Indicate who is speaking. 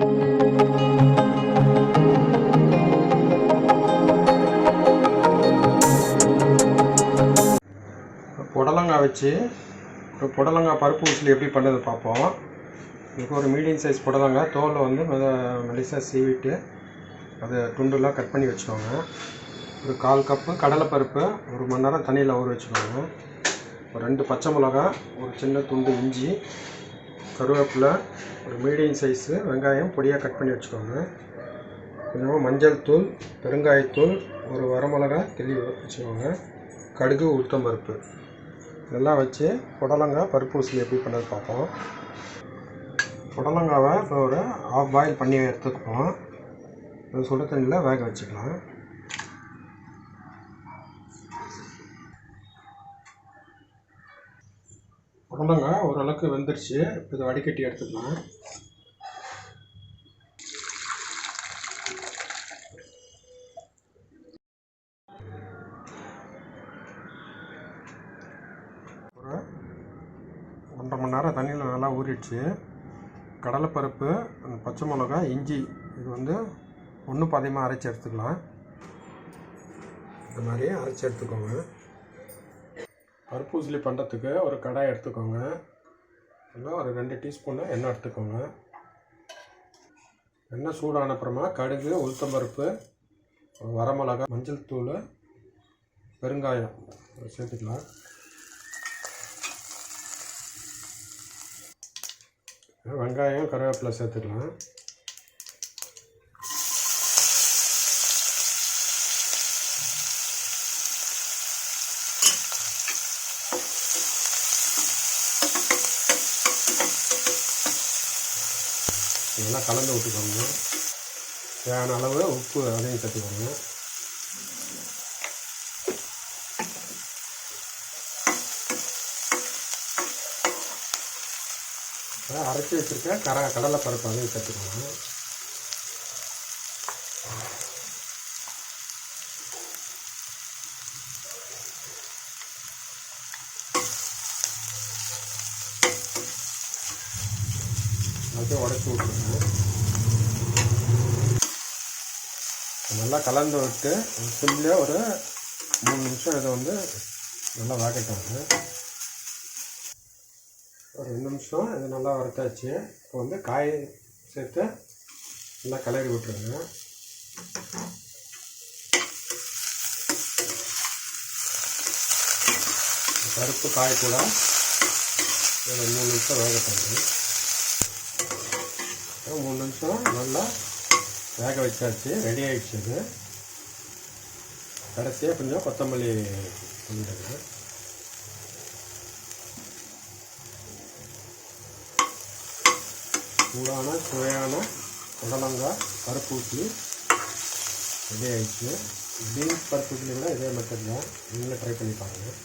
Speaker 1: புடலங்காய் வச்சு ஒரு புடலங்காய் பருப்பு உசிலி எப்படி பண்ணுறது பார்ப்போம். இதுக்கு ஒரு மீடியம் சைஸ் புடலங்காய். தோலை வந்து மெத மெலிசாக சீவிட்டு அதை துண்டுலாம் கட் பண்ணி வச்சுக்கோங்க. ஒரு கால் கப்பு கடலைப்பருப்பு ஒரு மணி நேரம் தண்ணியில் ஊற வச்சுக்கோங்க. ஒரு ரெண்டு பச்சை மிளகா ஒரு சின்ன துண்டு இஞ்சி கருவேப்பிலை ஒரு மீடியம் சைஸு வெங்காயம் பொடியாக கட் பண்ணி வச்சுக்கோங்க. கொஞ்சமாக மஞ்சள் தூள் பெருங்காயத்தூள் ஒரு வரமிளகா கிள்ளி வச்சுக்கோங்க. கடுகு உளுத்தம்பருப்பு இதெல்லாம் வச்சு புடலங்காய் பருப்பு உசிலி எப்படி பண்ணது பார்ப்போம். புடலங்காவை இப்போ ஒரு ஆஃப் பாயில் பண்ணி எடுத்துக்குவோம். அது சுடு தண்ணியில் வேக வச்சுக்கலாம். உடம்புங்க ஓரளவுக்கு வெந்துருச்சு. இப்போ இதை வடிகட்டி எடுத்துக்கலாம். ஒரு ஒன்றரை மணி நேரம் தண்ணியில் நல்லா ஊறிடுச்சு. கடலைப்பருப்பு அந்த பச்சை மிளகா இஞ்சி இது வந்து ஒன்று பாதியமாக அரைச்சி எடுத்துக்கலாம். இந்த மாதிரி அரைச்சி எடுத்துக்கோங்க. பருப்பு பண்ணுறதுக்கு ஒரு கடாய் எடுத்துக்கோங்க. இல்லை ஒரு ரெண்டு டீஸ்பூனு எண்ணெய் எடுத்துக்கோங்க. எண்ணெய் சூடான அப்புறமா கடுகு உளுத்தம்பருப்பு வரமிளகா மஞ்சள் தூள் பெருங்காயம். சேர்த்துக்கலாம். வெங்காயம் கருவேப்பிலை சேர்த்துக்கலாம். இதெல்லாம் கலந்து விட்டுக்கோங்க. தேவையான அளவு உப்பு அதையும் சேர்த்துக்கோங்க. அரைச்சி வச்சுருக்க கர கடலை பருப்பு அதையும் சேர்த்துக்கோங்க. எல்லாத்தையும் உடச்சி விட்ருங்க நல்லா கலந்து விட்டு சிம்லேயே ஒரு மூணு நிமிஷம் இதை வந்து நல்லா வேகட்டாங்க ஒரு ரெண்டு நிமிஷம் இது நல்லா வறுத்தாச்சு. இப்போ வந்து காய் சேர்த்து நல்லா கிளறி விட்டுருங்க. பருப்பு காய் கூட ஒரு மூணு நிமிஷம் வேகட்டாங்க மூணு நிமிஷம் நல்லா வேக வச்சாச்சு ரெடி ஆகிடுச்சு இது கடைசியாக கொஞ்சம் கொத்தமல்லி பண்ணிடுங்க சூடான சுவையான புடலங்காய் பருப்பு ஊற்றி ரெடி ஆகிடுச்சு பீன்ஸ் பருப்பு ஊற்றி கூட இதே மெத்தட் தான். நீங்களும் ட்ரை பண்ணி பாருங்கள்